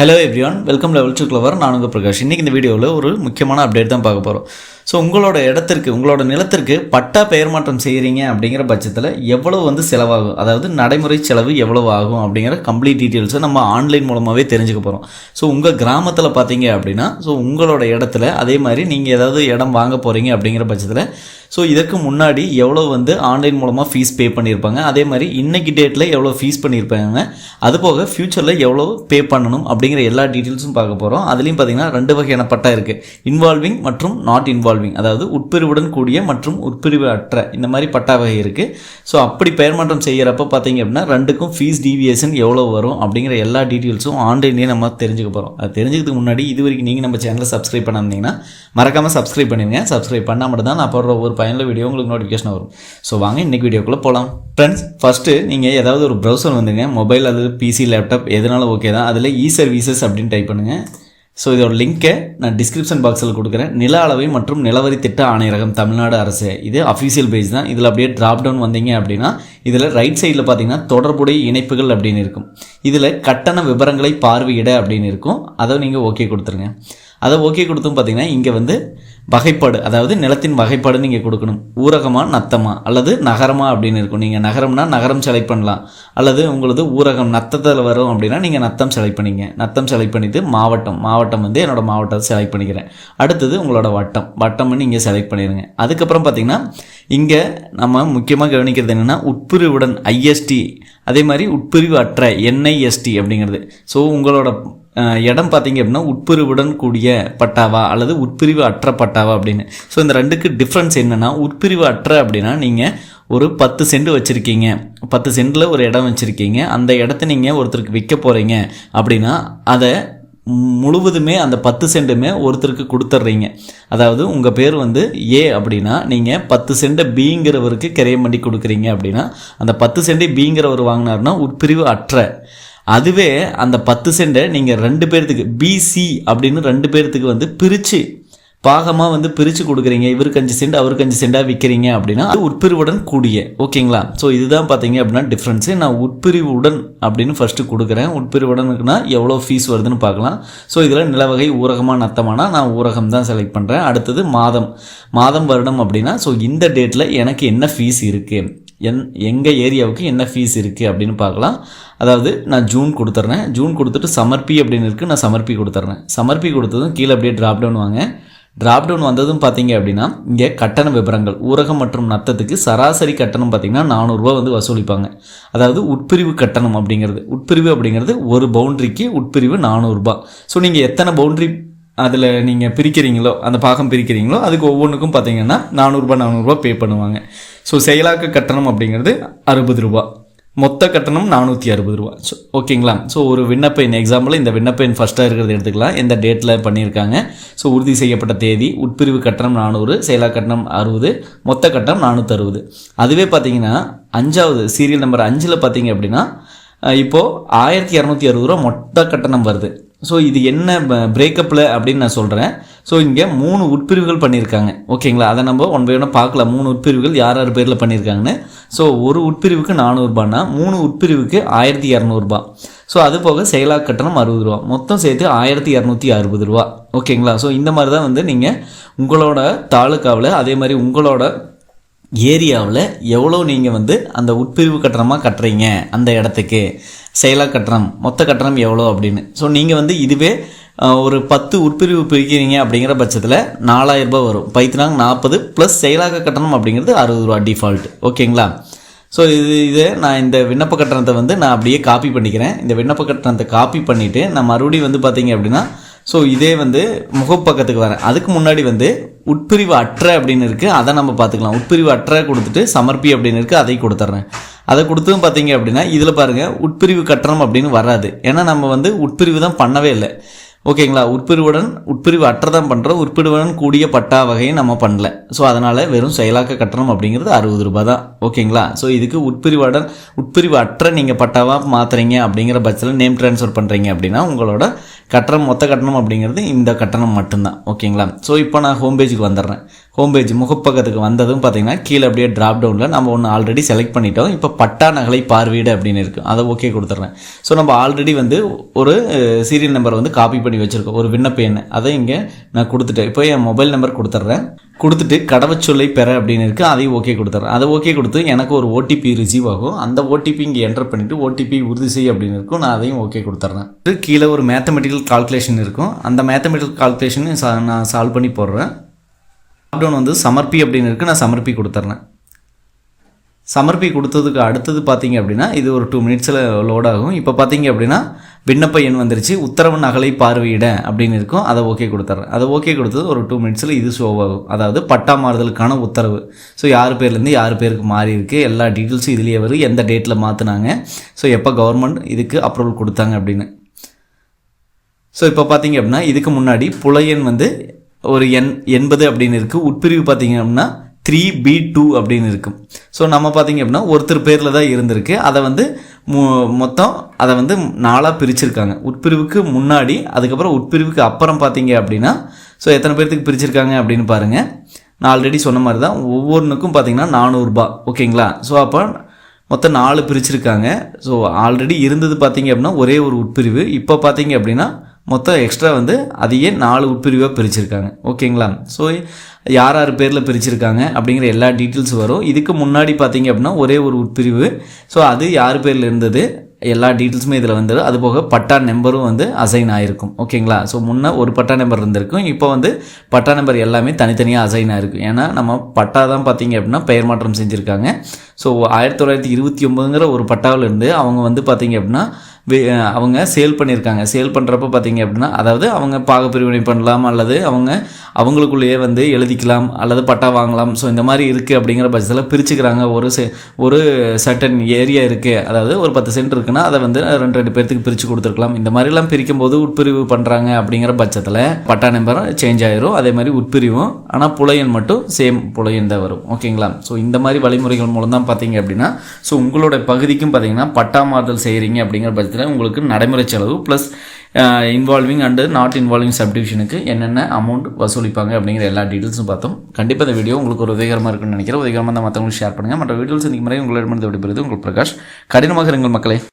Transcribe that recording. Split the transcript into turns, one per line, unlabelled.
Hello everyone welcome level to clever நான் உங்கள் பிரகாஷ். இன்றைக்கி இந்த வீடியோவில் ஒரு முக்கியமான அப்டேட் தான் பார்க்க போகிறோம் ஸோ உங்களோட இடத்திற்கு உங்களோட நிலத்திற்கு பட்டா பெயர் மாற்றம் செய்கிறீங்க அப்படிங்கிற பட்சத்தில் எவ்வளவு வந்து செலவாகும்? அதாவது நடைமுறை செலவு எவ்வளவு ஆகும் அப்படிங்கிற கம்ப்ளீட் டீட்டெயில்ஸை நம்ம ஆன்லைன் மூலமாகவே தெரிஞ்சுக்க போகிறோம் ஸோ உங்கள் கிராமத்தில் பார்த்தீங்க அப்படின்னா ஸோ உங்களோட இடத்துல அதே மாதிரி நீங்கள் ஏதாவது இடம் வாங்க போகிறீங்க அப்படிங்கிற பட்சத்தில் ஸோ இதற்கு முன்னாடி எவ்வளோ வந்து ஆன்லைன் மூலமாக ஃபீஸ் பே பண்ணியிருப்பாங்க? அதே மாதிரி இன்றைக்கி டேட்டில் எவ்வளோ ஃபீஸ் பண்ணியிருப்பாங்க? அது போக ஃப்யூச்சரில் எவ்வளோ பே பண்ணணும் அப்படிங்கிற எல்லா டீட்டெயில்ஸும் பார்க்க போகிறோம் அதுலேயும் பார்த்தீங்கன்னா ரெண்டு வகையான பட்டா இருக்குது இன்வால்விங் மற்றும் நாட் இன்வால்விங் அதாவது உட்பிரிவுடன் கூடிய மற்றும் உட்பிரிவு அற்ற இந்த மாதிரி பட்டா வகை இருக்குது ஸோ அப்படி பெயர் மாற்றம் செய்கிறப்ப பார்த்தீங்க அப்படின்னா ரெண்டுக்கும் ஃபீஸ் டிவியேஷன் எவ்வளோ வரும் அப்படிங்கிற எல்லா டீட்டெயில்ஸும் ஆன்லைன்லேயே நம்ம தெரிஞ்சுக்க போகிறோம் அது தெரிஞ்சுக்கிறதுக்கு முன்னாடி இது வரைக்கும் நீங்கள் நம்ம சேனலை சப்ஸ்கிரைப் பண்ணாமீங்கன்னா மறக்காமல் சப்ஸ்கிரைப் பண்ணிடுங்க. சப்ஸ்கிரைப் பண்ணால் மட்டும் தான் நான் போடுற ஒரு ஃபைனல் வீடியோ உங்களுக்கு நோட்டிஃபிகேஷன் வரும். ஸோ வாங்க இன்றைக்கி வீடியோக்குள்ளே போகலாம் ஃப்ரெண்ட்ஸ் ஃபஸ்ட்டு நீங்கள் ஏதாவது ஒரு ப்ரௌசர் வந்துங்க மொபைல் அது பிசி லேப்டாப் எதனால ஓகே தான். அதில் இ சர்வீசஸ் அப்படின்னு டைப் பண்ணுங்கள் ஸோ இதோட லிங்க்கை நான் டிஸ்கிரிப்ஷன் பாக்ஸில் கொடுக்குறேன். நில அளவை மற்றும் நிலவரி திட்ட ஆணையரகம் தமிழ்நாடு அரசு. இது அஃபீஷியல் பேஜ் தான். இதில் அப்படியே ட்ராப் டவுன் வந்தீங்க அப்படின்னா இதில் ரைட் சைடில் பார்த்தீங்கன்னா தொடர்புடைய இணைப்புகள் அப்படின்னு இருக்கும். இதில் கட்டண விவரங்களை பார்வையிட அப்படின்னு இருக்கும். அதை நீங்கள் ஓகே கொடுத்துருங்க. அதை ஓகே கொடுத்தும் பார்த்தீங்கன்னா இங்கே வந்து வகைப்பாடு அதாவது நிலத்தின் வகைப்பாடு நீங்கள் கொடுக்கணும். ஊரகமா நத்தமா? அல்லது நகரமா அப்படின்னு இருக்கும். நீங்கள் நகரம்னா நகரம் செலக்ட் பண்ணலாம். அல்லது உங்களது ஊரகம் நத்தத்தில் வரும் அப்படின்னா நீங்கள் நத்தம் செலக்ட் பண்ணிங்க. நத்தம் செலக்ட் பண்ணிவிட்டு மாவட்டம். மாவட்டம் வந்து என்னோட மாவட்டத்தை செலக்ட் பண்ணிக்கிறேன். அடுத்தது உங்களோட வட்டம். வட்டம்னு நீங்கள் செலக்ட் பண்ணிடுங்க அதுக்கப்புறம் பார்த்தீங்கன்னா இங்கே நம்ம முக்கியமாக கவனிக்கிறது என்னென்னா உட்பிரிவுடன் ஐஎஸ்டி. அதே மாதிரி உட்பிரிவு அற்ற என்ஐஎஸ்டி அப்படிங்கிறது. ஸோ உங்களோட இடம் பார்த்தீங்க அப்படின்னா உட்பிரிவுடன் கூடிய பட்டாவா அல்லது உட்பிரிவு அற்ற பட்டாவா அப்படின்னு. ஸோ இந்த ரெண்டுக்கு டிஃப்ரென்ஸ் என்னென்னா உட்பிரிவு அற்ற அப்படின்னா நீங்கள் ஒரு பத்து சென்ட் வச்சுருக்கீங்க. பத்து சென்டில் ஒரு இடம் வச்சுருக்கீங்க. அந்த இடத்த நீங்கள் ஒருத்தருக்கு விற்க போகிறீங்க அப்படின்னா அதை முழுவதுமே அந்த பத்து சென்ட்டுமே ஒருத்தருக்கு கொடுத்துட்றீங்க அதாவது உங்கள் பேர் வந்து ஏ அப்படின்னா நீங்கள் பத்து சென்ட்டை பிங்கிறவருக்கு கிரையம் பண்ணி கொடுக்குறீங்க அப்படின்னா அந்த பத்து சென்ட்டை பிங்கிறவர் வாங்கினாருன்னா உட்பிரிவு அற்ற. அதுவே அந்த பத்து சென்டை நீங்கள் ரெண்டு பேர்த்துக்கு பிசி அப்படின்னு ரெண்டு பேர்த்துக்கு வந்து பிரித்து பாகமாக வந்து பிரித்து கொடுக்குறீங்க. இவருக்கு அஞ்சு சென்ட் அவருக்கு அஞ்சு சென்டாக விற்கிறீங்க அப்படின்னா அது உட்பிரிவுடன் கூடிய ஓகேங்களா? ஸோ இதுதான் பார்த்தீங்க அப்படின்னா டிஃப்ரென்ஸு நான் உட்பிரிவுடன் அப்படின்னு ஃபஸ்ட்டு கொடுக்குறேன். உட்பிரிவுடனுக்குன்னா எவ்வளோ ஃபீஸ் வருதுன்னு பார்க்கலாம். ஸோ இதில் நிலவகை ஊரகமாக நத்தமானா நான் ஊரகம் தான் செலக்ட் பண்ணுறேன் அடுத்தது மாதம். மாதம் வருடம் அப்படின்னா ஸோ இந்த டேட்டில் எனக்கு என்ன ஃபீஸ் இருக்குது என் எங்கள் ஏரியாவுக்கு என்ன ஃபீஸ் இருக்குது அப்படின்னு பார்க்கலாம். அதாவது நான் ஜூன் கொடுத்துட்றேன் ஜூன் கொடுத்துட்டு சமர்ப்பி அப்படின்னு இருக்குது நான் சமர்ப்பி கொடுத்துட்றேன் சமர்ப்பி கொடுத்ததும் கீழே அப்படியே ட்ராப் டவுன் வாங்க. ட்ராப் டவுன் வந்ததும் பார்த்தீங்க அப்படின்னா இங்கே கட்டண விவரங்கள் ஊரகம் மற்றும் நத்தத்துக்கு சராசரி கட்டணம் பார்த்தீங்கன்னா நானூறுரூவா வந்து வசூலிப்பாங்க. அதாவது உட்பிரிவு கட்டணம் அப்படிங்கிறது. உட்பிரிவு அப்படிங்கிறது ஒரு பவுண்டரிக்கு உட்பிரிவு நானூறுரூபா ஸோ நீங்கள் எத்தனை பவுண்டரி அதில் நீங்கள் பிரிக்கிறீங்களோ அந்த பாகம் பிரிக்கிறீங்களோ அதுக்கு ஒவ்வொன்றுக்கும் பார்த்தீங்கன்னா நானூறுரூபா நானூறுரூவா பே பண்ணுவாங்க. ஸோ செயலாக்க கட்டணம் அப்படிங்கிறது அறுபது ரூபா. மொத்த கட்டணம் நானூற்றி அறுபது ரூபா. ஸோ ஓகேங்களா ஸோ ஒரு விண்ணப்ப எண் எக்ஸாம்பிள் இந்த விண்ணப்ப எண் ஃபஸ்ட்டாக இருக்கிறத எடுத்துக்கலாம். எந்த டேட்டில் பண்ணியிருக்காங்க? ஸோ உறுதி செய்யப்பட்ட தேதி உட்பிரிவு கட்டணம் நானூறு செயலா கட்டணம் அறுபது மொத்த கட்டணம் நானூற்றி அறுபது. அதுவே பார்த்தீங்கன்னா அஞ்சாவது சீரியல் நம்பர் அஞ்சில் பார்த்தீங்க அப்படின்னா இப்போது ஆயிரத்தி இரநூத்தி அறுபது ரூபா மொத்த கட்டணம் வருது. ஸோ இது என்ன பிரேக்கப்பில் அப்படின்னு நான் சொல்கிறேன் ஸோ இங்கே மூணு உட்பிரிவுகள் பண்ணியிருக்காங்க ஓகேங்களா அதை நம்ம ஒன் பை ஒன்று பார்க்கலாம் மூணு உட்பிரிவுகள் யார் யார் பேரில் பண்ணியிருக்காங்கன்னு ஸோ ஒரு உட்பிரிவுக்கு நானூறுபான்னா மூணு உட்பிரிவுக்கு ஆயிரத்தி இரநூறுபா. ஸோ அது போக செயலாக்க கட்டணம் அறுபது ரூபா. மொத்தம் சேர்த்து ஆயிரத்தி இரநூத்தி அறுபது ரூபா. ஓகேங்களா ஸோ இந்த மாதிரி தான் வந்து நீங்கள் உங்களோட தாலுக்காவில் அதே மாதிரி உங்களோட ஏரியாவில் எவ்வளோ நீங்கள் வந்து அந்த உட்பிரிவு கட்டணமாக கட்டுறீங்க அந்த இடத்துக்கு? செயலாக கட்டணம் மொத்த கட்டணம் எவ்வளோ அப்படின்னு. ஸோ நீங்கள் வந்து இதுவே ஒரு பத்து உட்பிரிவு பிரிக்கிறீங்க அப்படிங்கிற பட்சத்தில் நாலாயிரம் ரூபாய் வரும். பைத்தினாங்க நாற்பது ப்ளஸ் செயலாக்க கட்டணம் அப்படிங்கிறது அறுபது ரூபா டிஃபால்ட் ஓகேங்களா? ஸோ இது இது நான் இந்த விண்ணப்ப கட்டணத்தை வந்து நான் அப்படியே காப்பி பண்ணிக்கிறேன். இந்த விண்ணப்ப கட்டணத்தை காப்பி பண்ணிவிட்டு நான் மறுபடியும் வந்து பார்த்தீங்க அப்படின்னா ஸோ இதே வந்து முகப்பக்கத்துக்கு வரேன். அதுக்கு முன்னாடி வந்து உட்பிரிவு அற்ற அப்படின்னு இருக்குது அதை நம்ம பார்த்துக்கலாம். உட்பிரிவு அற்ற கொடுத்துட்டு சமர்ப்பி அப்படின்னு இருக்குது அதை கொடுத்துட்றேன். அதை கொடுத்தும் பார்த்தீங்க அப்படின்னா இதில் பாருங்கள் உட்பிரிவு கட்டணம் அப்படின்னு வராது. ஏன்னா நம்ம வந்து உட்பிரிவு தான் பண்ணவே இல்லை. ஓகேங்களா? உட்பிரிவுடன் உட்பிரிவு அற்றதான் பண்ணுறோம் உட்பிரிவுடன் கூடிய பட்டா வகையை நம்ம பண்ணல. ஸோ அதனால் வெறும் செயலாக்க கட்டணம் அப்படிங்கிறது அறுபது ரூபாய் தான். ஓகேங்களா? ஸோ இதுக்கு உட்பிரிவுடன் உட்பிரிவு அற்ற நீங்கள் பட்டாவாக மாற்றுறீங்க அப்படிங்கிற பட்சத்தில் நேம் ட்ரான்ஸ்ஃபர் பண்ணுறீங்க அப்படின்னா உங்களோட கட்டணம் மொத்த கட்டணம் அப்படிங்கிறது இந்த கட்டணம் மட்டும்தான். ஓகேங்களா? ஸோ இப்போ நான் ஹோம் பேஜுக்கு வந்துடுறேன். ஹோம் பேஜ் முகப்பக்கத்துக்கு வந்ததும் பார்த்தீங்கன்னா கீழே அப்படியே ட்ராப் டவுனில் நம்ம ஒன்று ஆல்ரெடி செலக்ட் பண்ணிட்டோம். இப்போ பட்டா நகலை பார்வையிட அப்படின்னு இருக்குது அதை ஓகே கொடுத்துட்றேன். ஸோ நம்ம ஆல்ரெடி வந்து ஒரு சீரியல் நம்பர் வந்து காப்பி பண்ணி வச்சுருக்கோம். ஒரு விண்ணப்ப எண் அதை இங்கே நான் கொடுத்துட்டேன். இப்போ என் மொபைல் நம்பர் கொடுத்துட்றேன். கொடுத்துட்டு கடவுச்சொல்லை பெற அப்படின்னு இருக்குது அதையும் ஓகே கொடுத்துட்றேன். அதை ஓகே கொடுத்து எனக்கு ஒரு ஓடிபி ரிசீவ் ஆகும். அந்த ஓடிபி இங்கே என்டர் பண்ணிவிட்டு ஓடிபி உறுதி செய் அப்படின்னு இருக்கும் நான் அதையும் ஓகே கொடுத்துட்றேன். கீழே ஒரு மேத்தமெட்டிக்கல் கால்குலேஷன் இருக்கும். அந்த மேத்தமெட்டிக்கல் கால்குலேஷன் நான் சால்வ் பண்ணி போடுறேன். லாக்டவுன் வந்து சமர்ப்பி அப்படின்னு இருக்குது நான் சமர்ப்பி கொடுத்துட்றேன் சமர்ப்பி கொடுத்ததுக்கு அடுத்தது பார்த்தீங்க அப்படின்னா இது ஒரு டூ மினிட்ஸில் லோட் ஆகும். இப்போ பார்த்தீங்க அப்படின்னா விண்ணப்ப எண் வந்துருச்சு உத்தரவு நகலை பார்வையிட அப்படின்னு இருக்கும் அதை ஓகே கொடுத்துட்றேன் அதை ஓகே கொடுத்தது ஒரு டூ மினிட்ஸில் இது ஷோவாகும் அதாவது பட்டா மாறுதலுக்கான உத்தரவு. ஸோ யார் பேர்லேருந்து யார் பேருக்கு மாறி இருக்கு எல்லா டீட்டெயில்ஸும் இதுலேயே வரும் எந்த டேட்டில் மாற்றினாங்க ஸோ எப்போ கவர்மெண்ட் இதுக்கு அப்ரூவல் கொடுத்தாங்க அப்படின்னு. ஸோ இப்போ பார்த்தீங்க அப்படின்னா இதுக்கு முன்னாடி புலையன் வந்து ஒரு எண் எண்பது அப்படின்னு இருக்குது உட்பிரிவு பார்த்தீங்க அப்படின்னா த்ரீ பி டூ அப்படின்னு இருக்கும். ஸோ நம்ம பார்த்தீங்க அப்படின்னா ஒருத்தர் பேரில் தான் இருந்திருக்கு. அதை வந்து மு மொத்தம் அதை வந்து நாலாக பிரிச்சிருக்காங்க. உட்பிரிவுக்கு முன்னாடி அதுக்கப்புறம் உட்பிரிவுக்கு அப்புறம் பார்த்தீங்க அப்படின்னா ஸோ எத்தனை பேர்த்துக்கு பிரிச்சிருக்காங்க அப்படின்னு பாருங்கள் நான் ஆல்ரெடி சொன்ன மாதிரி தான் ஒவ்வொன்றுக்கும் பார்த்தீங்கன்னா நானூறுரூபா ஓகேங்களா? ஸோ அப்போ மொத்தம் நாலு பிரிச்சிருக்காங்க. ஸோ ஆல்ரெடி இருந்தது பார்த்தீங்க அப்படின்னா ஒரே ஒரு உட்பிரிவு. இப்போ பார்த்தீங்க அப்படின்னா மொத்தம் எக்ஸ்ட்ரா வந்து அதையே நாலு உட்பிரிவாக பிரிச்சிருக்காங்க. ஓகேங்களா ஸோ யார் யார் பேரில் பிரிச்சிருக்காங்க அப்படிங்கிற எல்லா டீட்டெயில்ஸ் வரும். இதுக்கு முன்னாடி பார்த்தீங்க அப்படின்னா ஒரே ஒரு உட்பிரிவு ஸோ அது யார் பேரில் இருந்தது? எல்லா டீட்டெயில்ஸுமே இதில் வந்துடும் அது போக பட்டா நம்பரும் வந்து அசைன் ஆகிருக்கும் ஓகேங்களா ஸோ முன்னே ஒரு பட்டா நம்பர் இருந்திருக்கும். இப்போ வந்து பட்டா நம்பர் எல்லாமே தனித்தனியாக அசைன் ஆகிருக்கும் ஏன்னா நம்ம பட்டா தான் பார்த்தீங்க அப்படின்னா பெயர் மாற்றம் செஞ்சுருக்காங்க. ஸோ ஆயிரத்தி தொள்ளாயிரத்தி இருபத்தி ஒம்பதுங்கிற ஒரு பட்டாவில் இருந்து அவங்க வந்து பார்த்தீங்க அப்படின்னா அவங்க சேல் பண்ணியிருக்காங்க. சேல் பண்ணுறப்ப பார்த்தீங்க அப்படின்னா அதாவது அவங்க பாகப்பிரிவினை பண்ணலாம் அல்லது அவங்க அவங்களுக்குள்ளேயே வந்து எழுதிக்கலாம் அல்லது பட்டா வாங்கலாம். ஸோ இந்த மாதிரி இருக்குது அப்படிங்கிற பட்சத்தில் பிரிச்சுக்கிறாங்க. ஒரு செ ஒரு சர்டன் ஏரியா இருக்குது அதாவது ஒரு பத்து சென்ட் இருக்குன்னா அதை வந்து ரெண்டு ரெண்டு பேர்த்துக்கு பிரித்து கொடுத்துருக்கலாம். இந்த மாதிரிலாம் பிரிக்கும் போது உட்பிரிவு பண்ணுறாங்க அப்படிங்கிற பட்சத்தில் பட்டா நம்பரும் சேஞ்ச் ஆயிரும். அதே மாதிரி உட்பிரிவும். ஆனால் புலையன் மட்டும் சேம் புலையன் தான் வரும். ஓகேங்களா ஸோ இந்த மாதிரி வழிமுறைகள் மூலம் தான் பார்த்தீங்க அப்படின்னா ஸோ உங்களோட பகுதிக்கும் பார்த்தீங்கன்னா பட்டா மாறுதல் செய்கிறீங்க அப்படிங்கிற பட்சத்தில் உங்களுக்கு நடைமுறை செலவு plus involving and not involving சப்டிவிஷனுக்கு என்னென்ன அமௌண்ட் வசூலிப்பாங்க அப்படிங்கிற எல்லா டீட்டெயில்ஸும் பார்த்தோம். கண்டிப்பாக இந்த வீடியோ உங்களுக்கு ஒரு உதவிகரமாக இருக்குன்னு நினைக்கிறேன். உதவிகரமாக தான் மற்றவங்களுக்கு ஷேர் பண்ணுங்கள் மற்ற வீடியோஸ் இன்றைக்கு முறை உங்களிடமிருந்து விடைபெறுது உங்கள் பிரகாஷ். கடினமாக இருங்கள் மக்களே.